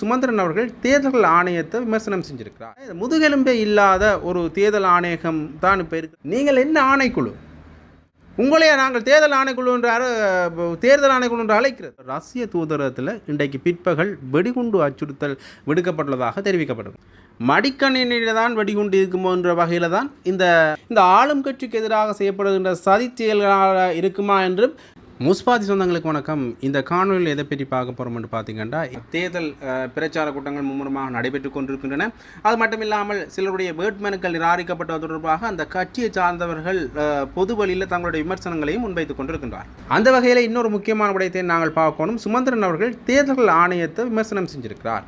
சுமந்திரன் அவர்கள் தேர்தல் ஆணையத்தை விமர்சனம் செஞ்சிருக்கிறார். இது முதுகெலும்பே இல்லாத ஒரு தேர்தல் ஆணையகம் தான் இப்போ இருக்கு. நீங்கள் என்ன ஆணைக்குழு? உங்களையே நாங்கள் தேர்தல் ஆணைக்குழு என்று தேர்தல் ஆணைக்குழு என்று அழைக்கிறது. ரஷ்ய தூதரகத்தில் இன்றைக்கு பிற்பகல் வெடிகுண்டு அச்சுறுத்தல் விடுக்கப்பட்டுள்ளதாக தெரிவிக்கப்பட்டது மடிக்கணினியில் தான் வெடிகுண்டு இருக்குமோன்ற வகையில் தான் இந்த இந்த ஆளும் கட்சிக்கு எதிராக செய்யப்படுகின்ற சதி செயல்களாக இருக்குமா என்றும் முஸ்பாதி சொந்தங்களுக்கு வணக்கம். இந்த காணொலியில் எதை பற்றி பார்க்க போகிறோம்னு என்று பார்த்தீங்கன்னா தேர்தல் பிரச்சார கூட்டங்கள் மும்முரமாக நடைபெற்று கொண்டிருக்கின்றன. அது மட்டும் இல்லாமல் சிலருடைய வேட்புமனுக்கள் நிராகரிக்கப்பட்டது தொடர்பாக அந்த கட்சியை சார்ந்தவர்கள் பொது வழியில் தங்களுடைய விமர்சனங்களையும் முன்வைத்துக் கொண்டிருக்கின்றார். அந்த வகையில் இன்னொரு முக்கியமான விடயத்தை நாங்கள் பார்க்கணும் சுமந்திரன் அவர்கள் தேர்தல் ஆணையத்தை விமர்சனம் செஞ்சிருக்கிறார்.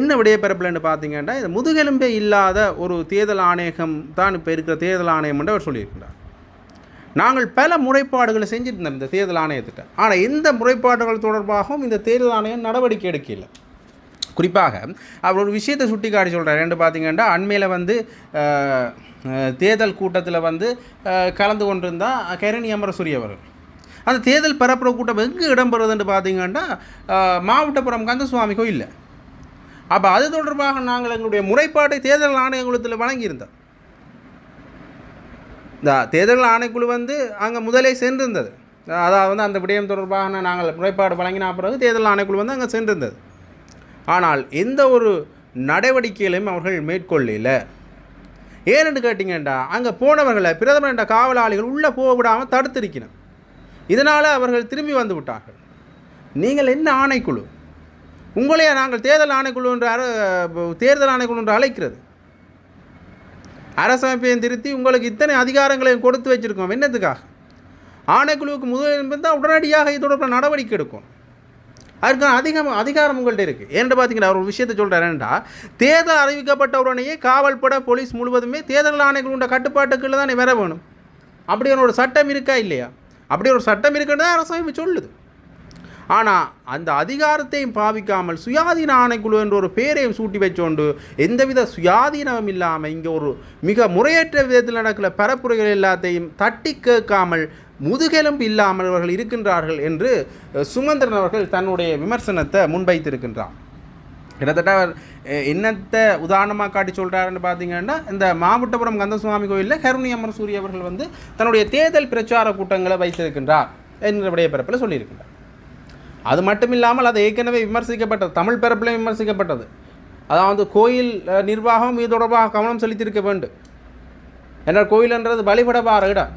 என்ன விடைபெறப்பில்னு பார்த்தீங்கன்னா இது முதுகெலும்பே இல்லாத ஒரு தேர்தல் ஆணையகம் தான் இப்போ இருக்கிற தேர்தல் ஆணையம் என்று அவர் சொல்லியிருக்கிறார் நாங்கள் பல முறைப்பாடுகளை செஞ்சுருந்தோம் இந்த தேர்தல் ஆணையத்திட்ட. ஆனால் எந்த முறைப்பாடுகள் தொடர்பாகவும் இந்த தேர்தல் ஆணையம் நடவடிக்கை எடுக்கல. குறிப்பாக அவர் ஒரு விஷயத்தை சுட்டி காட்டி சொல்கிறார் ரெண்டு பார்த்தீங்கன்னா அண்மையில் வந்து தேர்தல் கூட்டத்தில் வந்து கலந்து கொண்டிருந்தால் கரணி அமரசூரி அவர்கள். அந்த தேர்தல் பரப்புற கூட்டம் எங்கே இடம்பெறுவதுன்னு பார்த்தீங்கன்னா மாவட்டபுரம் மாவட்டப்புறம் கந்தசுவாமி கோயிலில். அப்போ அது தொடர்பாக நாங்கள் எங்களுடைய முறைப்பாட்டை தேர்தல் ஆணையங்களத்தில் வழங்கியிருந்தோம். இந்த தேர்தல் ஆணைக்குழு வந்து அங்கே முதலே சென்றிருந்தது அதாவது வந்து அந்த விடயம் தொடர்பான நாங்கள் முறைப்பாடு வழங்கின பிறகு தேர்தல் ஆணைக்குழு வந்து அங்கே சென்றிருந்தது ஆனால் எந்த ஒரு நடவடிக்கைகளையும் அவர்கள் மேற்கொள்ளல. ஏன்னு கேட்டிங்கண்டா அங்கே போனவர்களை பிரதமர் என்ற காவலாளிகள் உள்ளே போக விடாமல் தடுத்திருக்கணும் இதனால் அவர்கள் திரும்பி வந்து விட்டார்கள். நீங்கள் என்ன ஆணைக்குழு? உங்களையே நாங்கள் தேர்தல் ஆணைக்குழு என்று தேர்தல் ஆணைக்குழு என்று அழைக்கிறது. அரசமைப்பையும் திருத்தி உங்களுக்கு இத்தனை அதிகாரங்களையும் கொடுத்து வச்சிருக்கோம். என்னத்துக்காக ஆணைக்குழுவுக்கு முதல் தான் உடனடியாக இது தொடர்பான நடவடிக்கை எடுக்கும். அதுக்கான அதிகம் அதிகாரம் உங்கள்கிட்ட இருக்குது ஏன்ட்டு பார்த்தீங்கன்னா அவர் ஒரு விஷயத்தை சொல்கிறாருன்றா தேர்தல் அறிவிக்கப்பட்ட உடனேயே காவல்பட போலீஸ் முழுவதுமே தேர்தல் ஆணைக்குழுண்ட கட்டுப்பாட்டுக்குள்ளே தானே வர வேணும். அப்படியான ஒரு சட்டம் இருக்கா இல்லையா? அப்படி ஒரு சட்டம் இருக்குன்னு தான் அரசாங்கம் சொல்லுது. ஆனால் அந்த அதிகாரத்தையும் பாவிக்காமல் சுயாதீன ஆணைக்குழு என்ற ஒரு பேரையும் சூட்டி வச்சோண்டு எந்தவித சுயாதீனமும் இல்லாமல் இங்கே ஒரு மிக முறையற்ற விதத்தில் நடக்கிற பரப்புரைகள் எல்லாத்தையும் தட்டி கேட்காமல் முதுகெலும்பு இல்லாமல் அவர்கள் இருக்கின்றார்கள் என்று சுமந்திரன் அவர்கள் தன்னுடைய விமர்சனத்தை முன்வைத்திருக்கின்றார் கிட்டத்தட்ட அவர் என்னத்தை உதாரணமாக காட்டி சொல்கிறாருன்னு பார்த்தீங்கன்னா இந்த மாவட்டபுரம் கந்தசுவாமி கோயிலில் கருணி அமர் சூரிய அவர்கள் வந்து தன்னுடைய தேர்தல் பிரச்சார கூட்டங்களை வைத்திருக்கின்றார் என்ற விடையப்பரப்பில் சொல்லியிருக்கின்றார். அது மட்டும் இல்லாமல் அது ஏற்கனவே விமர்சிக்கப்பட்டது. தமிழ் பரப்பிலையும் விமர்சிக்கப்பட்டது. அதாவது கோயில் நிர்வாகம் இது தொடர்பாக கவனம் செலுத்தியிருக்க வேண்டும். என்றால் கோயில்ன்றது வழிபடபார இடம்.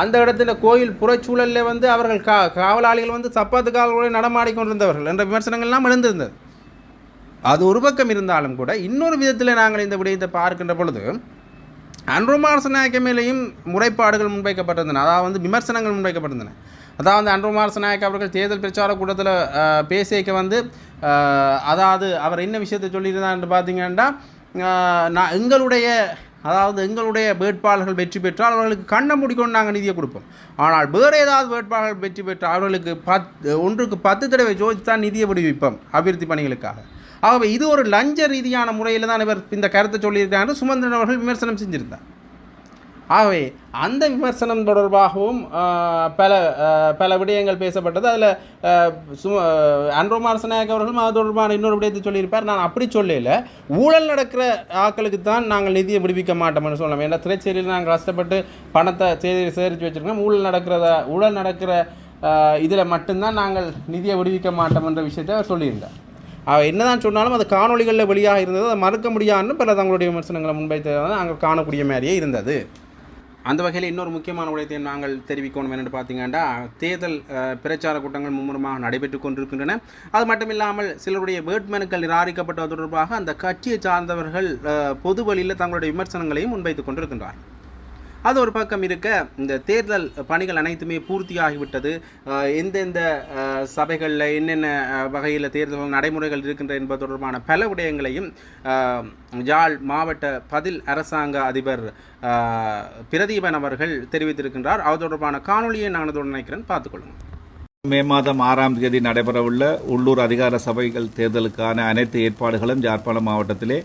அந்த இடத்துல கோயில் புறச்சூழலில் வந்து அவர்கள் கா காவலாளிகள் வந்து சப்பாத்து காவலோடு நடமாடிக்கொண்டிருந்தவர்கள் என்ற விமர்சனங்கள்லாம் எழுந்திருந்தது. அது ஒரு பக்கம் இருந்தாலும் கூட இன்னொரு விதத்தில் நாங்கள் இந்த விடயத்தை பார்க்கின்ற பொழுது அன்ருமார் நாயக்க மேலேயும் முறைப்பாடுகள் முன்வைக்கப்பட்டிருந்தன. அதாவது வந்து விமர்சனங்கள் முன்வைக்கப்பட்டிருந்தன. அதாவது அன்ருமார் நாயக் அவர்கள் தேர்தல் பிரச்சார கூட்டத்தில் பேசியக்க வந்து அதாவது அவர் என்ன விஷயத்தை சொல்லியிருந்தார் பார்த்தீங்கன்னா நான் எங்களுடைய அதாவது எங்களுடைய வேட்பாளர்கள் வெற்றி பெற்றால் அவர்களுக்கு கண்ணை மூடிக்கொண்டு நாங்கள் நிதியை கொடுப்போம். ஆனால் வேறு ஏதாவது வேட்பாளர்கள் வெற்றி பெற்றால் அவர்களுக்கு பத் ஒன்றுக்கு பத்து தடவை ஜோதித்து தான் நிதியை விடுவிப்போம் அபிவிருத்தி பணிகளுக்காக. ஆகவே இது ஒரு லஞ்ச ரீதியான முறையில் தான் இவர் இந்த கருத்தை சொல்லியிருக்காரு சுமந்திரன் அவர்கள் விமர்சனம் செஞ்சுருந்தார். ஆகவே அந்த விமர்சனம் தொடர்பாகவும் பல பல விடயங்கள் பேசப்பட்டது. அதில் சும அன்ரோமார் நாயக் அவர்களும் அது தொடர்பான இன்னொரு விடயத்தை சொல்லியிருப்பார். நான் அப்படி சொல்லல. ஊழல் நடக்கிற ஆட்களுக்கு தான் நாங்கள் நிதியை விடுவிக்க மாட்டோம்னு சொல்லலாம். ஏன்னா திரைச்சேரியில் நாங்கள் கஷ்டப்பட்டு பணத்தை சேரி சேகரித்து வச்சுருக்கோம். ஊழல் நடக்கிறத ஊழல் நடக்கிற இதில் மட்டும்தான் நாங்கள் நிதியை விடுவிக்க மாட்டோம் என்ற விஷயத்தை அவர் சொல்லியிருந்தார். அவ என்னதான் சொன்னாலும் அது காணொளிகளில் வெளியாக இருந்தது. அதை மறுக்க முடியாதுன்னு பல தங்களுடைய விமர்சனங்களை முன்வைத்தது நாங்கள் காணக்கூடிய மாதிரியே இருந்தது. அந்த வகையில் இன்னொரு முக்கியமான விடயத்தை நாங்கள் தெரிவிக்கணும் என்னென்னு பார்த்தீங்கன்னா தேர்தல் பிரச்சார கூட்டங்கள் மும்முரமாக நடைபெற்று கொண்டிருக்கின்றன. அது மட்டும் இல்லாமல் சிலருடைய வேட்புமனுக்கள் நிராகரிக்கப்பட்டது தொடர்பாக அந்த கட்சியை சார்ந்தவர்கள் அஹ், பொது வழியில் தங்களுடைய விமர்சனங்களையும் முன்வைத்துக் கொண்டிருக்கின்றார்கள். அது ஒரு பக்கம் இருக்க இந்த தேர்தல் பணிகள் அனைத்துமே பூர்த்தியாகிவிட்டது. எந்தெந்த சபைகளில் என்னென்ன வகையில் தேர்தல் நடைமுறைகள் இருக்கின்ற என்பது தொடர்பான பல விடயங்களையும் யாழ் மாவட்ட பதில் அரசாங்க அதிபர் பிரதீபன் அவர்கள் தெரிவித்திருக்கின்றார். அது தொடர்பான காணொலியை நான் இதோடு நினைக்கிறேன் பார்த்துக்கொள்ளுங்கள் மே மாதம் ஆறாம் தேதி நடைபெறவுள்ள உள்ளூர் அதிகார சபைகள் தேர்தலுக்கான அனைத்து ஏற்பாடுகளும் யாழ்ப்பாணம் மாவட்டத்திலே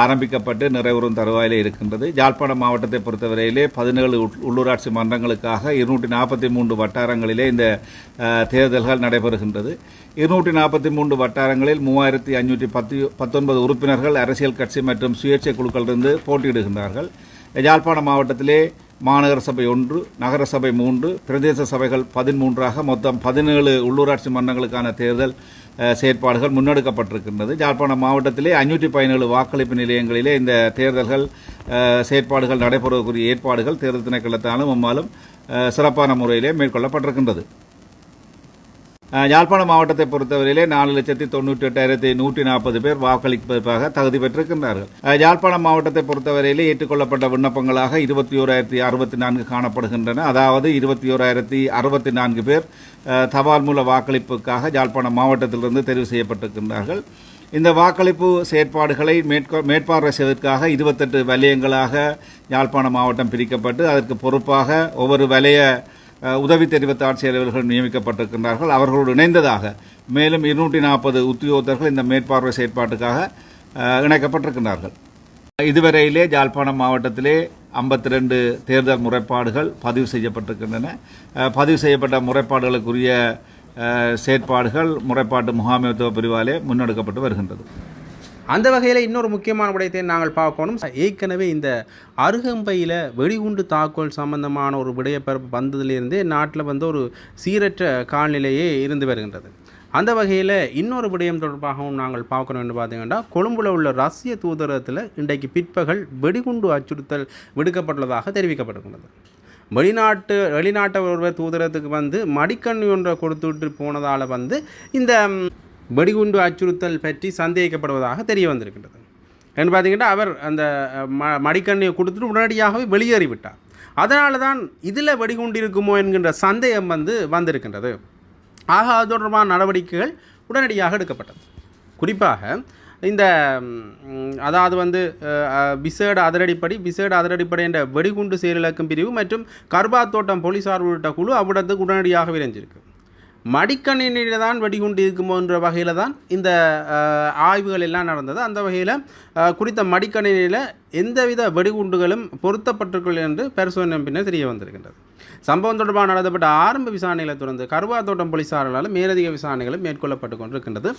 ஆரம்பிக்கப்பட்டு நிறைவுறும் தருவாயிலே இருக்கின்றது. யாழ்ப்பாணம் மாவட்டத்தை பொறுத்தவரையிலே பதினேழு உள்ளூராட்சி மன்றங்களுக்காக இருநூற்றி நாற்பத்தி மூன்று வட்டாரங்களிலே இந்த தேர்தல்கள் நடைபெறுகின்றது. இருநூற்றி நாற்பத்தி மூன்று வட்டாரங்களில் மூவாயிரத்தி ஐநூற்றி பத்து பத்தொன்பது உறுப்பினர்கள் அரசியல் கட்சி மற்றும் சுயேட்சை குழுக்களிலிருந்து போட்டியிடுகின்றார்கள். யாழ்ப்பாண மாவட்டத்திலே மாநகர சபை ஒன்று நகர சபை மூன்று பிரதேச சபைகள் பதிமூன்றாக மொத்தம் பதினேழு உள்ளூராட்சி மன்றங்களுக்கான தேர்தல் செயற்பாடுகள் முன்னெடுக்கப்பட்டிருக்கின்றது. யாழ்ப்பாணம் மாவட்டத்திலே ஐநூற்றி பதினேழு வாக்களிப்பு நிலையங்களிலே இந்த தேர்தல்கள் செயற்பாடுகள் நடைபெறுவதற்குரிய ஏற்பாடுகள் தேர்தல் திணைக்களத்தாலும் அம்மாலும் சிறப்பான முறையிலே மேற்கொள்ளப்பட்டிருக்கின்றது. யாழ்ப்பாண யாழ்ப்பாணம் மாவட்டத்தை பொறுத்தவரையிலே நாலு லட்சத்தி தொண்ணூற்றி எட்டாயிரத்தி நூற்றி நாற்பது பேர் வாக்களிப்பதற்காக தகுதி பெற்றிருக்கின்றார்கள். அஹ், யாழ்ப்பாணம் மாவட்டத்தை பொறுத்தவரையிலே ஏற்றுக்கொள்ளப்பட்ட விண்ணப்பங்களாக இருபத்தி ஓராயிரத்தி அறுபத்தி நான்கு காணப்படுகின்றன. அதாவது இருபத்தி ஓராயிரத்தி அறுபத்தி நான்கு பேர் தபால் மூல வாக்களிப்புக்காக யாழ்ப்பாணம் மாவட்டத்திலிருந்து தெரிவு செய்யப்பட்டிருக்கின்றார்கள். இந்த வாக்களிப்பு செயற்பாடுகளை மேற்கொ மேற்பார்வை செய்வதற்காக இருபத்தெட்டு வலயங்களாக யாழ்ப்பாணம் மாவட்டம் பிரிக்கப்பட்டு அதற்கு பொறுப்பாக ஒவ்வொரு வலய உதவி தெரிவித்த ஆட்சியாளர்கள் நியமிக்கப்பட்டிருக்கின்றார்கள். அவர்களோடு இணைந்ததாக மேலும் இருநூற்றி நாற்பது உத்தியோகத்தர்கள் இந்த மேற்பார்வை செயற்பாட்டுக்காக இணைக்கப்பட்டிருக்கின்றார்கள். இதுவரையிலே ஜாழ்ப்பாணம் மாவட்டத்திலே 52 ரெண்டு தேர்தல் முறைப்பாடுகள் பதிவு செய்யப்பட்டிருக்கின்றன. பதிவு செய்யப்பட்ட முறைப்பாடுகளுக்குரிய செயற்பாடுகள் முறைப்பாட்டு முகாமைத்துவ பிரிவாலே முன்னெடுக்கப்பட்டு வருகின்றது. அந்த வகையில் இன்னொரு முக்கியமான விடயத்தை நாங்கள் பார்க்கணும். ஏற்கனவே இந்த அருகம்பையில் வெடிகுண்டு தாக்குதல் சம்பந்தமான ஒரு விடயப்பரப்பு வந்ததிலிருந்தே நாட்டில் வந்து ஒரு சீரற்ற காலநிலையே இருந்து வருகின்றது. அந்த வகையில் இன்னொரு விடயம் தொடர்பாகவும் நாங்கள் பார்க்கணும் என்று பார்த்தீங்கன்னா கொழும்புல உள்ள ரஷ்ய தூதரகத்தில் இன்றைக்கு பிற்பகல் வெடிகுண்டு அச்சுறுத்தல் விடுக்கப்பட்டுள்ளதாக தெரிவிக்கப்பட்டிருக்கிறது வெளிநாட்டு வெளிநாட்டு ஒருவர் தூதரகத்துக்கு வந்து மடிக்கண்ணு ஒன்றை கொடுத்துட்டு போனதால் வந்து இந்த வெடிகுண்டு அச்சுறுத்தல் பற்றி சந்தேகிக்கப்படுவதாக தெரிய வந்திருக்கின்றது. என்று பார்த்தீங்கன்னா அவர் அந்த ம மடிக்கண்ணியை கொடுத்துட்டு உடனடியாகவே வெளியேறிவிட்டார். அதனால தான் இதில் வெடிகுண்டு இருக்குமோ என்கின்ற சந்தேகம் வந்து வந்திருக்கின்றது. ஆக அது தொடர்பான நடவடிக்கைகள் உடனடியாக எடுக்கப்பட்டது. குறிப்பாக இந்த அதாவது வந்து விசேட அதிரடிப்படை விசேட அதிரடிப்படை என்ற வெடிகுண்டு செயலிழக்கும் பிரிவு மற்றும் கர்பாத்தோட்டம் போலீசார் உள்ளிட்ட குழு அவ்விடத்துக்கு உடனடியாக விரைஞ்சிருக்கு. மடிக்கணினியில் தான் வெடிகுண்டு இருக்குமோ என்ற வகையில் தான் இந்த ஆய்வுகள் எல்லாம் நடந்தது. அந்த வகையில் குறித்த மடிக்கணினியில் எந்தவித வெடிகுண்டுகளும் பொருத்தப்பட்டிருக்கள் என்று பரிசோதனை பின்னர் தெரிய வந்திருக்கின்றது. சம்பவம் தொடர்பாக நடத்தப்பட்ட ஆரம்ப விசாரணைகளை தொடர்ந்து கருவாத்தோட்டம் போலீசாரால் மேலதிக விசாரணைகளும் மேற்கொள்ளப்பட்டு கொண்டிருக்கின்றது.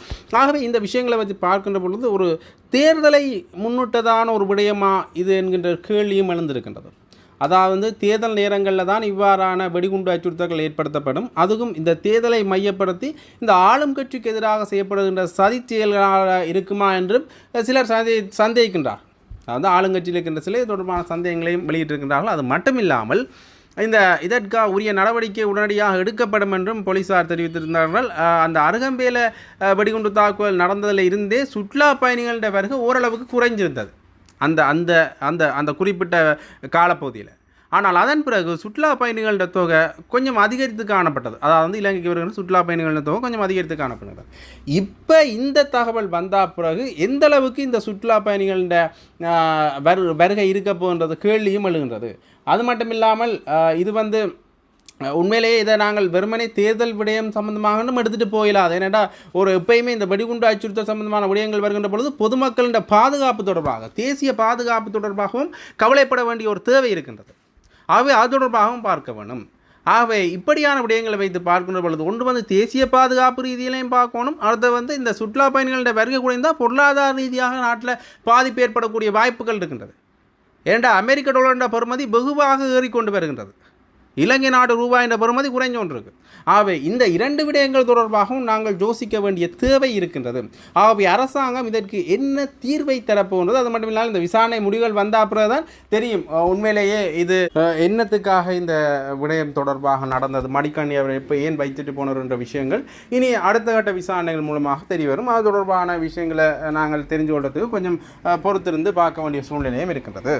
ஆகவே இந்த விஷயங்களை பற்றி பார்க்கின்ற பொழுது ஒரு தேர்தலை முன்னிட்டதான ஒரு விடயமா இது என்கின்ற கேள்வியும் எழுந்திருக்கின்றது. அதாவது தேர்தல் நேரங்களில் தான் இவ்வாறான வெடிகுண்டு அச்சுறுத்தல்கள் ஏற்படுத்தப்படும். அதுவும் இந்த தேர்தலை மையப்படுத்தி இந்த ஆளும் கட்சிக்கு எதிராக செய்யப்படுகின்ற சதி செயல்களாக இருக்குமா என்றும் சிலர் சந்தே சந்தேகிக்கின்றார். அதாவது ஆளுங்கட்சியில் இருக்கின்ற சில தொடர்பான சந்தேகங்களையும் வெளியிட்டிருக்கின்றார்கள். அது மட்டுமில்லாமல் இந்த இதற்காக உரிய நடவடிக்கை உடனடியாக எடுக்கப்படும் என்றும் போலீசார் தெரிவித்திருந்தார்கள். அந்த அருகம்பேல வெடிகுண்டு தாக்குதல் நடந்ததில் இருந்தே சுற்றுலா பயணிகளிட பிறகு ஓரளவுக்கு குறைஞ்சிருந்தது. அந்த அந்த அந்த அந்த குறிப்பிட்ட காலப்பகுதியில். ஆனால் அதன் பிறகு சுற்றுலா பயணிகளோட தொகை கொஞ்சம் அதிகரித்து காணப்பட்டது. அதாவது வந்து இலங்கைக்கு வருகிற சுற்றுலா பயணிகளோட தொகை கொஞ்சம் அதிகரித்து காணப்படுகிறது இப்போ இந்த தகவல் வந்த பிறகு எந்த அளவுக்கு இந்த சுற்றுலா பயணிகளோட வரு வருகை இருக்க போகின்றது கேள்வியும் எழுகின்றது. அது மட்டும் இல்லாமல் இது வந்து உண்மையிலேயே இதை நாங்கள் வெறுமனே தேர்தல் விடயம் சம்பந்தமாக எடுத்துகிட்டு போயிடாது ஏன்னா ஒரு எப்பயுமே இந்த வெடிகுண்டு அச்சுறுத்தல் சம்பந்தமான விடயங்கள் வருகின்ற பொழுது பொதுமக்களின் பாதுகாப்பு தொடர்பாக தேசிய பாதுகாப்பு தொடர்பாகவும் கவலைப்பட வேண்டிய ஒரு தேவை இருக்கின்றது. ஆகவே அது தொடர்பாகவும் பார்க்க வேணும். ஆகவே இப்படியான விடயங்களை வைத்து பார்க்கின்ற பொழுது ஒன்று வந்து தேசிய பாதுகாப்பு ரீதியிலையும் பார்க்கணும். அடுத்து வந்து இந்த சுற்றுலா பயணிகளுடைய வருகை குறைந்தால் பொருளாதார ரீதியாக நாட்டில் பாதிப்பு ஏற்படக்கூடிய வாய்ப்புகள் இருக்கின்றது. ஏன்டா அமெரிக்க டாலர்ன்ற பெறுமதி வெகுவாக ஏறிக்கொண்டு வருகின்றது. இலங்கை நாடு ரூபாய் என்ற பெறுமதி குறைஞ்சு கொண்டிருக்கு. ஆகவே இந்த இரண்டு விடயங்கள் தொடர்பாகவும் நாங்கள் யோசிக்க வேண்டிய தேவை இருக்கின்றது. ஆகவே அரசாங்கம் இதற்கு என்ன தீர்வை தரப்போன்றது அது மட்டும் இல்லாமல் இந்த விசாரணை முடிவுகள் வந்த அப்புறம் தெரியும். உண்மையிலேயே இது என்னத்துக்காக இந்த விடயம் தொடர்பாக நடந்தது? மடிக்கணி அவர் இப்போ ஏன் வைத்துட்டு போனார் என்ற விஷயங்கள் இனி அடுத்த கட்ட விசாரணைகள் மூலமாக தெரிய வரும். அது தொடர்பான விஷயங்களை நாங்கள் தெரிஞ்சு கொள்றதுக்கு கொஞ்சம் பொறுத்திருந்து பார்க்க வேண்டிய சூழ்நிலையும் இருக்கின்றது.